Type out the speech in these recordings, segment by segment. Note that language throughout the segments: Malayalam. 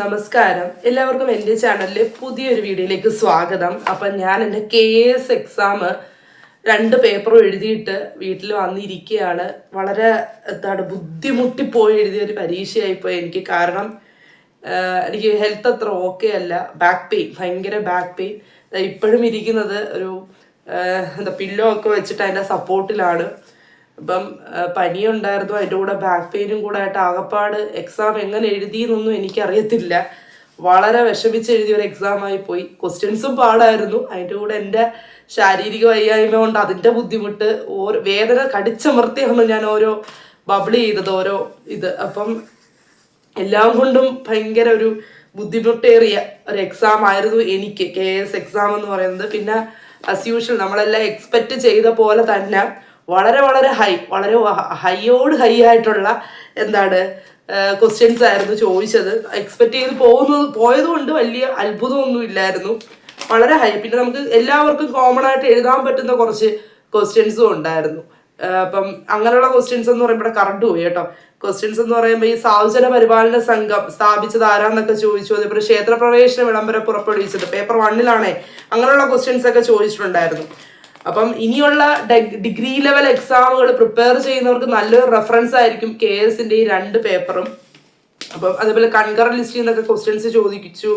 നമസ്കാരം. എല്ലാവർക്കും എന്റെ ചാനലിലെ പുതിയൊരു വീഡിയോയിലേക്ക് സ്വാഗതം. അപ്പം ഞാൻ എന്റെ കെ എസ് എക്സാം രണ്ട് പേപ്പറും എഴുതിയിട്ട് വീട്ടിൽ വന്നിരിക്കുകയാണ്. വളരെ എന്താണ് ബുദ്ധിമുട്ടിപ്പോയി എഴുതിയ ഒരു പരീക്ഷയായിപ്പോയി എനിക്ക്. കാരണം എനിക്ക് ഹെൽത്ത് അത്ര ഓക്കെ അല്ല. ബാക്ക് പെയിൻ ഭയങ്കര ബാക്ക് പെയിൻ ഇപ്പോഴും ഇരിക്കുന്നത് ഒരു എന്താ പില്ലോ ഒക്കെ വെച്ചിട്ട് അതിന്റെ സപ്പോർട്ടിലാണ് അപ്പം ആ, പനിയുണ്ടായിരുന്നു അതിന്റെ കൂടെ ബാക്ക് പെയിനും കൂടെ ആയിട്ട് ആകപ്പാട് എക്സാം എങ്ങനെ എഴുതിയെന്നൊന്നും എനിക്കറിയത്തില്ല. വളരെ വിഷമിച്ച് എഴുതിയ ഒരു എക്സാമായി പോയി. ക്വസ്റ്റ്യൻസും പാടായിരുന്നു. അതിന്റെ കൂടെ എന്റെ ശാരീരിക വയ്യായ്മ കൊണ്ട് അതിന്റെ ബുദ്ധിമുട്ട് ഓരോ വേദന കടിച്ചമർത്തിയാണ് ഞാൻ ഓരോ ബബിൾ ചെയ്തത് ഓരോ ഇത്. അപ്പം എല്ലാം കൊണ്ടും ഭയങ്കര ഒരു ബുദ്ധിമുട്ടേറിയ ഒരു എക്സാം ആയിരുന്നു എനിക്ക്. കെ എസ് എക്സാം എന്ന് പറയുന്നത്. പിന്നെ അസ് യൂഷ്വൽ നമ്മളെല്ലാം എക്സ്പെക്റ്റ് ചെയ്ത പോലെ തന്നെ വളരെ വളരെ ഹൈ വളരെ ഹൈയോട് ഹൈ ആയിട്ടുള്ള എന്താണ് ക്വസ്റ്റ്യൻസ് ആയിരുന്നു ചോദിച്ചത്. എക്സ്പെക്ട് ചെയ്ത് പോകുന്നത് പോയതുകൊണ്ട് വലിയ അത്ഭുതമൊന്നും ഇല്ലായിരുന്നു. വളരെ ഹൈ പിന്നെ നമുക്ക് എല്ലാവർക്കും കോമൺ ആയിട്ട് എഴുതാൻ പറ്റുന്ന കുറച്ച് ക്വസ്റ്റ്യൻസും ഉണ്ടായിരുന്നു. അപ്പം അങ്ങനെയുള്ള ക്വസ്റ്റ്യൻസ് എന്ന് പറയുമ്പോൾ ഇവിടെ കറണ്ട് പോയി കേട്ടോ. ക്വസ്റ്റ്യൻസ് എന്ന് പറയുമ്പോൾ ഈ സാഹചര്യ പരിപാലന സംഘം സ്ഥാപിച്ചത് ആരാന്നൊക്കെ ചോദിച്ചു. അതേപോലെ ക്ഷേത്രപ്രവേശന വിളംബരം പുറപ്പെടുവിച്ചത്. പേപ്പർ വണ്ണിലാണേ അങ്ങനെയുള്ള ക്വസ്റ്റ്യൻസ് ഒക്കെ ചോദിച്ചിട്ടുണ്ടായിരുന്നു. അപ്പം ഇനിയുള്ള ഡിഗ്രി ലെവൽ എക്സാമുകൾ പ്രിപ്പയർ ചെയ്യുന്നവർക്ക് നല്ലൊരു റെഫറൻസ് ആയിരിക്കും കെ എസിന്റെ ഈ രണ്ട് പേപ്പറും അപ്പം അതേപോലെ കൺകർ ലിസ്റ്റിൽ നിന്നൊക്കെ ക്വസ്റ്റ്യൻസ് ചോദിച്ചു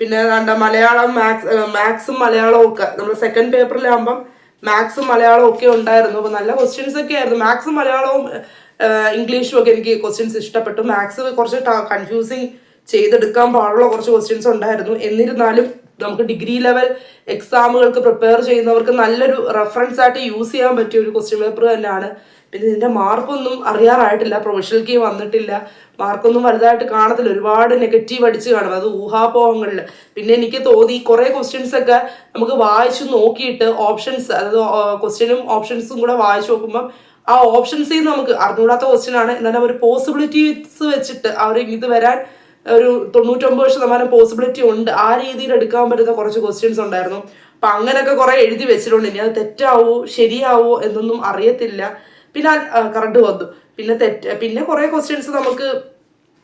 പിന്നെ കണ്ട മലയാളം മാത്സ് മാത്സും മലയാളവും ഒക്കെ. നമ്മൾ സെക്കൻഡ് പേപ്പറിലാകുമ്പം മാത്സും മലയാളവും ഒക്കെ ഉണ്ടായിരുന്നു. അപ്പോൾ നല്ല ക്വസ്റ്റ്യൻസ് ഒക്കെ ആയിരുന്നു. മാത്സും മലയാളവും ഇംഗ്ലീഷും ഒക്കെ എനിക്ക് ക്വസ്റ്റ്യൻസ് ഇഷ്ടപ്പെട്ടു. മാത്സ് കുറച്ച് കൺഫ്യൂസിങ് ചെയ്തെടുക്കാൻ പാടുള്ള കുറച്ച് ക്വസ്റ്റ്യൻസ് ഉണ്ടായിരുന്നു. എന്നിരുന്നാലും നമുക്ക് ഡിഗ്രി ലെവൽ എക്സാമുകൾക്ക് പ്രിപ്പയർ ചെയ്യുന്നവർക്ക് നല്ലൊരു റെഫറൻസ് ആയിട്ട് യൂസ് ചെയ്യാൻ പറ്റിയ ഒരു ക്വസ്റ്റ്യൻ പേപ്പർ തന്നെയാണ്. പിന്നെ ഇതിന്റെ മാർക്കൊന്നും അറിയാറായിട്ടില്ല പ്രൊഫഷണൽ കീ വന്നിട്ടില്ല. മാർക്കൊന്നും വലുതായിട്ട് കാണത്തില്ല. ഒരുപാട് നെഗറ്റീവ് അടിച്ച് കാണും. അത് ഊഹാപോഹങ്ങളിൽ. പിന്നെ എനിക്ക് തോന്നി കുറേ ക്വസ്റ്റ്യൻസ് ഒക്കെ നമുക്ക് വായിച്ചു നോക്കിയിട്ട് ഓപ്ഷൻസ് അതായത് ക്വസ്റ്റ്യനും ഓപ്ഷൻസും കൂടെ വായിച്ചു നോക്കുമ്പോൾ ആ ഓപ്ഷൻസിൽ നിന്ന് നമുക്ക് അറിഞ്ഞൂടാത്ത ക്വസ്റ്റ്യൻ ആണ്. എന്നാലും ഒരു പോസിബിലിറ്റീസ് വെച്ചിട്ട് അവർ ഇത് വരാൻ ഒരു തൊണ്ണൂറ്റൊമ്പത് ശതമാനം പോസിബിലിറ്റി ഉണ്ട്. ആ രീതിയിൽ എടുക്കാൻ പറ്റുന്ന കുറച്ച് ക്വസ്റ്റ്യൻസ് ഉണ്ടായിരുന്നു. അപ്പൊ അങ്ങനെയൊക്കെ കുറെ എഴുതി വെച്ചിട്ടുണ്ട്. ഇനി അത് തെറ്റാവോ ശരിയാവോ എന്നൊന്നും അറിയത്തില്ല. പിന്നെ കറണ്ട് വന്നു. പിന്നെ തെറ്റ് പിന്നെ കുറെ ക്വസ്റ്റ്യൻസ് നമുക്ക്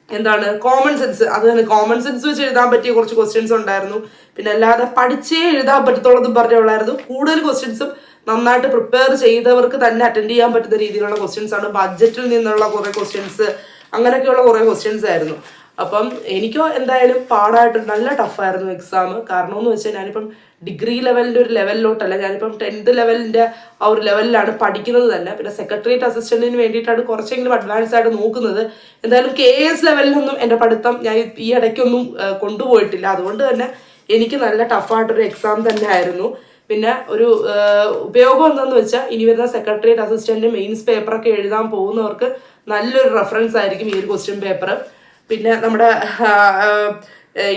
എന്താണ് കോമൺ സെൻസ് അത് തന്നെ കോമൺ സെൻസ് വെച്ച് എഴുതാൻ പറ്റിയ കുറച്ച് ക്വസ്റ്റ്യൻസ് ഉണ്ടായിരുന്നു. പിന്നെ അല്ലാതെ പഠിച്ചേ എഴുതാൻ പറ്റത്തുള്ളതും പറഞ്ഞുള്ളായിരുന്നു. കൂടുതൽ ക്വസ്റ്റ്യൻസും നന്നായിട്ട് പ്രിപ്പയർ ചെയ്തവർക്ക് തന്നെ അറ്റൻഡ് ചെയ്യാൻ പറ്റുന്ന രീതിയിലുള്ള ക്വസ്റ്റ്യൻസ് ആണ്. ബഡ്ജറ്റിൽ നിന്നുള്ള കുറേ ക്വസ്റ്റ്യൻസ് അങ്ങനെയൊക്കെയുള്ള കുറേ ക്വസ്റ്റ്യൻസ് ആയിരുന്നു. അപ്പം എനിക്കോ എന്തായാലും പാടായിട്ട് നല്ല ടഫായിരുന്നു എക്സാം കാരണം എന്ന് വെച്ചാൽ ഞാനിപ്പം ഡിഗ്രി ലെവലിന്റെ ഒരു ലെവലിലോട്ടല്ല ഞാനിപ്പം ടെൻത്ത് ലെവലിന്റെ ആ ഒരു ലെവലിലാണ് പഠിക്കുന്നത് തന്നെ. പിന്നെ സെക്രട്ടേറിയറ്റ് അസിസ്റ്റന്റിന് വേണ്ടിയിട്ടാണ് കുറച്ചെങ്കിലും അഡ്വാൻസ് ആയിട്ട് നോക്കുന്നത്. എന്തായാലും കെ എസ് ലെവലിലൊന്നും എന്റെ പഠിത്തം ഞാൻ ഈ ഇടയ്ക്കൊന്നും കൊണ്ടുപോയിട്ടില്ല. അതുകൊണ്ട് തന്നെ എനിക്ക് നല്ല ടഫായിട്ടൊരു എക്സാം തന്നെ ആയിരുന്നു പിന്നെ ഒരു ഉപയോഗം എന്താണെന്ന് വെച്ചാൽ ഇനി വരുന്ന സെക്രട്ടേറിയറ്റ് അസിസ്റ്റന്റ് മെയിൻസ് പേപ്പറൊക്കെ എഴുതാൻ പോകുന്നവർക്ക് നല്ലൊരു റെഫറൻസ് ആയിരിക്കും ഈ ഒരു ക്വസ്റ്റ്യൻ പേപ്പർ പിന്നെ നമ്മുടെ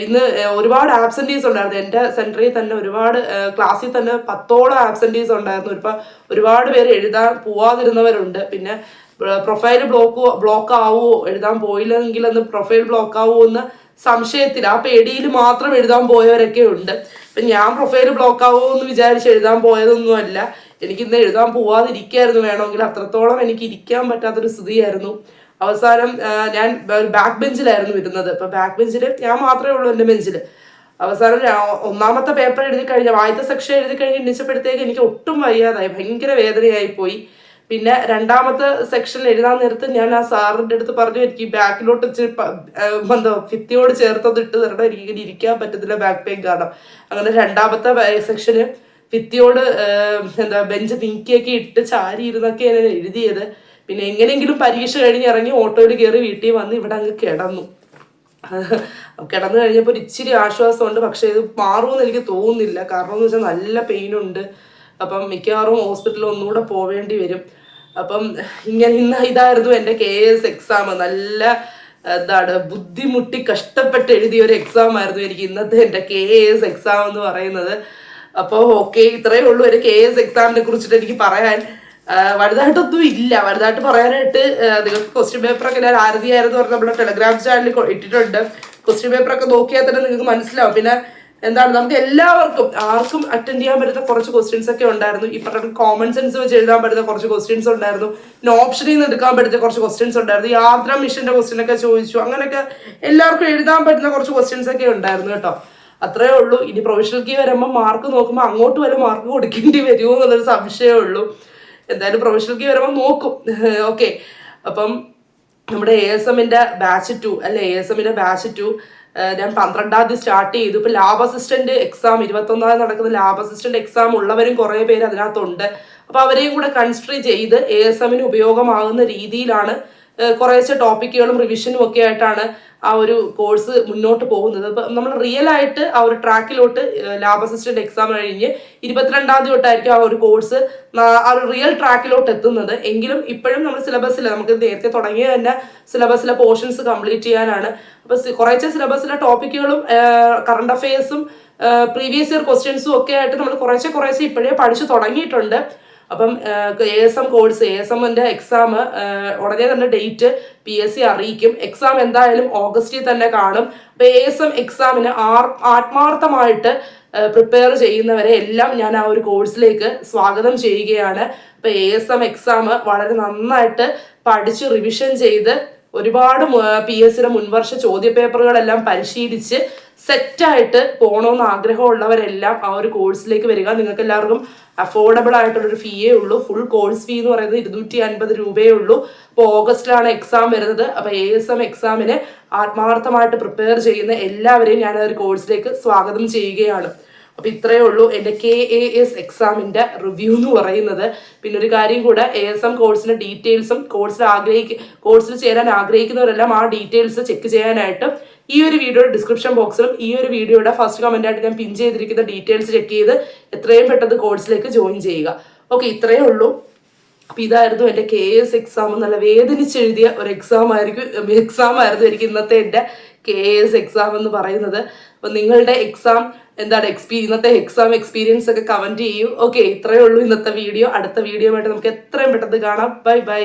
ഇന്ന് ഒരുപാട് ആബ്സെന്റീസ് ഉണ്ടായിരുന്നു. എന്റെ സെന്ററിൽ തന്നെ ഒരുപാട് ക്ലാസ്സിൽ തന്നെ പത്തോളം ആബ്സെന്റീസ് ഉണ്ടായിരുന്നു. ഇപ്പം ഒരുപാട് പേര് എഴുതാൻ പോവാതിരുന്നവരുണ്ട്. പിന്നെ പ്രൊഫൈൽ ബ്ലോക്ക് ബ്ലോക്ക് ആവുമോ എഴുതാൻ പോയില്ലെങ്കിൽ അന്ന് പ്രൊഫൈൽ ബ്ലോക്ക് ആവുമോ എന്ന് സംശയത്തിൽ ആ പേടിയിൽ മാത്രം എഴുതാൻ പോയവരൊക്കെ ഉണ്ട്. അപ്പം ഞാൻ പ്രൊഫൈൽ ബ്ലോക്ക് ആവുമോ എന്ന് വിചാരിച്ച് എഴുതാൻ പോയതൊന്നുമല്ല എനിക്കിന്ന് എഴുതാൻ പോവാതിരിക്കായിരുന്നു. വേണമെങ്കിൽ അത്രത്തോളം എനിക്ക് ഇരിക്കാൻ പറ്റാത്തൊരു സ്ഥിതിയായിരുന്നു. അവസാനം ഞാൻ ബാക്ക് ബെഞ്ചിലായിരുന്നു ഇരുന്നത് അപ്പൊ ബാക്ക് ബെഞ്ചിൽ ഞാൻ മാത്രമേ ഉള്ളൂ എന്റെ ബെഞ്ചിൽ അവസാനം ഒന്നാമത്തെ പേപ്പർ എഴുതി കഴിഞ്ഞ ആദ്യത്തെ സെക്ഷൻ എഴുതി കഴിഞ്ഞ് എണ്ണിച്ചപ്പോഴത്തേക്ക് എനിക്ക് ഒട്ടും വയ്യാതായി. ഭയങ്കര വേദനയായി പോയി. പിന്നെ രണ്ടാമത്തെ സെക്ഷൻ എഴുതാൻ നേരത്ത് ഞാൻ ആ സാറിന്റെ അടുത്ത് പറഞ്ഞു എനിക്ക് ബാക്കിലോട്ട് എന്താ ഭിത്തിയോട് ചേർത്തത് ഇട്ട് തരണം എനിക്ക് ഇങ്ങനെ ഇരിക്കാൻ പറ്റത്തില്ല ബാക്ക് പെയിൻ കാരണം. അങ്ങനെ രണ്ടാമത്തെ സെക്ഷന് ഭിത്തിയോട് എന്താ ബെഞ്ച് നീക്കിയൊക്കെ ഇട്ട് ചാരി ഇരുന്നൊക്കെ ഞാൻ എഴുതിയത്. പിന്നെ എങ്ങനെയെങ്കിലും പരീക്ഷ കഴിഞ്ഞ് ഇറങ്ങി ഓട്ടോയിൽ കയറി വീട്ടിൽ വന്ന് ഇവിടെ അങ്ങ് കിടന്നു. കിടന്നു കഴിഞ്ഞപ്പോൾ ഇച്ചിരി ആശ്വാസമുണ്ട്. പക്ഷേ ഇത് മാറുമെന്ന് എനിക്ക് തോന്നുന്നില്ല. കാരണം എന്ന് വെച്ചാൽ നല്ല പെയിനുണ്ട്. അപ്പം മിക്കവാറും ഹോസ്പിറ്റലിൽ ഒന്നുകൂടെ പോവേണ്ടി വരും. അപ്പം ഇങ്ങനെ ഇന്ന് ഇതായിരുന്നു എന്റെ കെ എസ് എക്സാം. നല്ല എന്താണ് ബുദ്ധിമുട്ടി കഷ്ടപ്പെട്ട് എഴുതിയ ഒരു എക്സാം ആയിരുന്നു എനിക്ക് ഇന്നത്തെ എന്റെ കെ എസ് എക്സാം എന്ന് പറയുന്നത്. അപ്പോൾ ഓക്കെ ഇത്രയേ ഉള്ളൂ ഒരു കെ എസ് എക്സാമിനെ കുറിച്ചിട്ട് എനിക്ക് പറയാൻ. വലുതായിട്ടൊന്നും ഇല്ല. വലുതായിട്ട് പറയാനായിട്ട് നിങ്ങൾക്ക് ക്വസ്റ്റ്യൻ പേപ്പറൊക്കെ ഞാൻ ആരതിയായിരുന്നു പറഞ്ഞ നമ്മുടെ ടെലഗ്രാം ചാനലിൽ ഇട്ടിട്ടുണ്ട്. ക്വസ്റ്റ്യൻ പേപ്പറൊക്കെ നോക്കിയാൽ തന്നെ നിങ്ങൾക്ക് മനസ്സിലാവും. പിന്നെ എന്താണ് നമുക്ക് എല്ലാവർക്കും ആർക്കും അറ്റൻഡ് ചെയ്യാൻ പറ്റുന്ന കുറച്ച് ക്വസ്റ്റ്യൻസ് ഒക്കെ ഉണ്ടായിരുന്നു. ഈ പറഞ്ഞ കോമൺ സെൻസ് വെച്ച് എഴുതാൻ പറ്റുന്ന കുറച്ച് ക്വസ്റ്റ്യൻസ് ഉണ്ടായിരുന്നു. പിന്നെ ഓപ്ഷനിൽ നിന്ന് എടുക്കാൻ പറ്റുന്ന കുറച്ച് ക്വസ്റ്റ്യൻസ് ഉണ്ടായിരുന്നു. യാത്രാ മിഷന്റെ ക്വസ്റ്റ്യൻ ഒക്കെ ചോദിച്ചു. അങ്ങനെയൊക്കെ എല്ലാവർക്കും എഴുതാൻ പറ്റുന്ന കുറച്ച് ക്വസ്റ്റ്യൻസ് ഒക്കെ ഉണ്ടായിരുന്നു കേട്ടോ. അത്രേ ഉള്ളൂ. ഇനി പ്രൊഫഷണൽ കീ വരുമ്പോൾ മാർക്ക് നോക്കുമ്പോൾ അങ്ങോട്ട് വരെ മാർക്ക് കൊടുക്കേണ്ടി വരുമോ എന്നുള്ളൊരു സംശയമേ ഉള്ളൂ. എന്തായാലും പ്രൊഫഷണൽ കീ വരുമ്പോൾ നോക്കും. ഓക്കെ അപ്പം നമ്മുടെ എ എസ് എമ്മിന്റെ ബാച്ച് ടു അല്ലെ? എ എസ് എമ്മിന്റെ ബാച്ച് ടു ഞാൻ പന്ത്രണ്ടാം തീയതി സ്റ്റാർട്ട് ചെയ്തു. ഇപ്പം ലാബ് അസിസ്റ്റന്റ് എക്സാം ഇരുപത്തൊന്നാം നടക്കുന്ന ലാബ് അസിസ്റ്റന്റ് എക്സാം ഉള്ളവരും കുറേ പേര് അതിനകത്തുണ്ട്. അപ്പോൾ അവരെയും കൂടെ കൺസിഡർ ചെയ്ത് എ എസ് എമ്മിന് ഉപയോഗമാകുന്ന രീതിയിലാണ് കുറേശ്ശെ ടോപ്പിക്കുകളും റിവിഷനും ഒക്കെ ആയിട്ടാണ് ആ ഒരു കോഴ്സ് മുന്നോട്ട് പോകുന്നത്. അപ്പം നമ്മൾ റിയൽ ആയിട്ട് ആ ഒരു ട്രാക്കിലോട്ട് ലാബ് അസിസ്റ്റന്റ് എക്സാം കഴിഞ്ഞ് ഇരുപത്തിരണ്ടാം തീയതി തൊട്ടായിരിക്കും ആ ഒരു കോഴ്സ് ആ ഒരു റിയൽ ട്രാക്കിലോട്ട് എത്തുന്നത്. എങ്കിലും ഇപ്പോഴും നമ്മൾ സിലബസിൽ നമുക്ക് നേരത്തെ തുടങ്ങിയ തന്നെ സിലബസിലെ പോർഷൻസ് കംപ്ലീറ്റ് ചെയ്യാനാണ്. അപ്പോൾ കുറേശ്ശെ സിലബസിലെ ടോപ്പിക്കുകളും കറണ്ട് അഫയേഴ്സും പ്രീവിയസ് ഇയർ ക്വസ്റ്റ്യൻസും ഒക്കെ ആയിട്ട് നമ്മൾ കുറേശ്ശെ കുറേശ്ശെ ഇപ്പോഴേ പഠിച്ചു തുടങ്ങിയിട്ടുണ്ട്. അപ്പം A S M course A S എമ്മിന്റെ എക്സാം ഉടനെ തന്നെ ഡേറ്റ് പി എസ് സി അറിയിക്കും. എക്സാം എന്തായാലും ഓഗസ്റ്റിൽ തന്നെ കാണും. അപ്പോൾ എ എസ് എം എക്സാമിന് ആർ ആത്മാർത്ഥമായിട്ട് പ്രിപ്പയർ ചെയ്യുന്നവരെ എല്ലാം ഞാൻ ആ ഒരു കോഴ്സിലേക്ക് സ്വാഗതം ചെയ്യുകയാണ്. അപ്പോൾ എ എസ് എം എക്സാം വളരെ നന്നായിട്ട് പഠിച്ച് റിവിഷൻ ചെയ്ത് ഒരുപാട് പി എസ് സിയുടെ മുൻവർഷ ചോദ്യപേപ്പറുകളെല്ലാം പരിശീലിച്ച് സെറ്റായിട്ട് പോകണമെന്ന് ആഗ്രഹമുള്ളവരെല്ലാം ആ ഒരു കോഴ്സിലേക്ക് വരിക. നിങ്ങൾക്ക് എല്ലാവർക്കും അഫോർഡബിൾ ആയിട്ടുള്ളൊരു ഫീയേ ഉള്ളൂ. ഫുൾ കോഴ്സ് ഫീ എന്ന് പറയുന്നത് ഇരുന്നൂറ്റി അൻപത് രൂപയേ ഉള്ളൂ. അപ്പോൾ ഓഗസ്റ്റിലാണ് എക്സാം വരുന്നത്. അപ്പോൾ എ എസ് എം എക്സാമിന് ആത്മാർത്ഥമായിട്ട് പ്രിപ്പയർ ചെയ്യുന്ന എല്ലാവരെയും ഞാൻ ആ ഒരു കോഴ്സിലേക്ക് സ്വാഗതം ചെയ്യുകയാണ്. അപ്പൊ ഇത്രയേ ഉള്ളൂ. എന്റെ കെ എ എസ് എക്സാമിന്റെ റിവ്യൂ എന്ന് പറയുന്നത്. പിന്നെ ഒരു കാര്യം കൂടെ എ എസ് എം കോഴ്സിന്റെ ഡീറ്റെയിൽസും കോഴ്സിൽ ആഗ്രഹിക്ക കോഴ്സിൽ ചേരാൻ ആഗ്രഹിക്കുന്നവരെല്ലാം ആ ഡീറ്റെയിൽസ് ചെക്ക് ചെയ്യാനായിട്ട് ഈ ഒരു വീഡിയോയുടെ ഡിസ്ക്രിപ്ഷൻ ബോക്സിലും ഈ ഒരു വീഡിയോയുടെ ഫസ്റ്റ് കമന്റ് ആയിട്ട് ഞാൻ പിൻ ചെയ്തിരിക്കുന്ന ഡീറ്റെയിൽസ് ചെക്ക് ചെയ്ത് എത്രയും പെട്ടെന്ന് കോഴ്സിലേക്ക് ജോയിൻ ചെയ്യുക. ഓക്കെ ഇത്രയേ ഉള്ളൂ. അപ്പൊ ഇതായിരുന്നു എന്റെ കെ എസ് എക്സാം നല്ല വേദനിച്ചെഴുതിയ ഒരു എക്സാം ആയിരിക്കും എക്സാം ആയിരുന്നു എനിക്ക് ഇന്നത്തെ എന്റെ കെ എസ് എക്സാം എന്ന് പറയുന്നത്. അപ്പൊ നിങ്ങളുടെ എക്സാം എന്താണ് എക്സ്പീ ഇന്നത്തെ എക്സാം എക്സ്പീരിയൻസ് ഒക്കെ കമന്റ് ചെയ്യൂ. ഓക്കെ ഇത്രയേ ഉള്ളൂ ഇന്നത്തെ വീഡിയോ അടുത്ത വീഡിയോ ആയിട്ട് നമുക്ക് എത്രയും പെട്ടെന്ന് കാണാം. Bye bye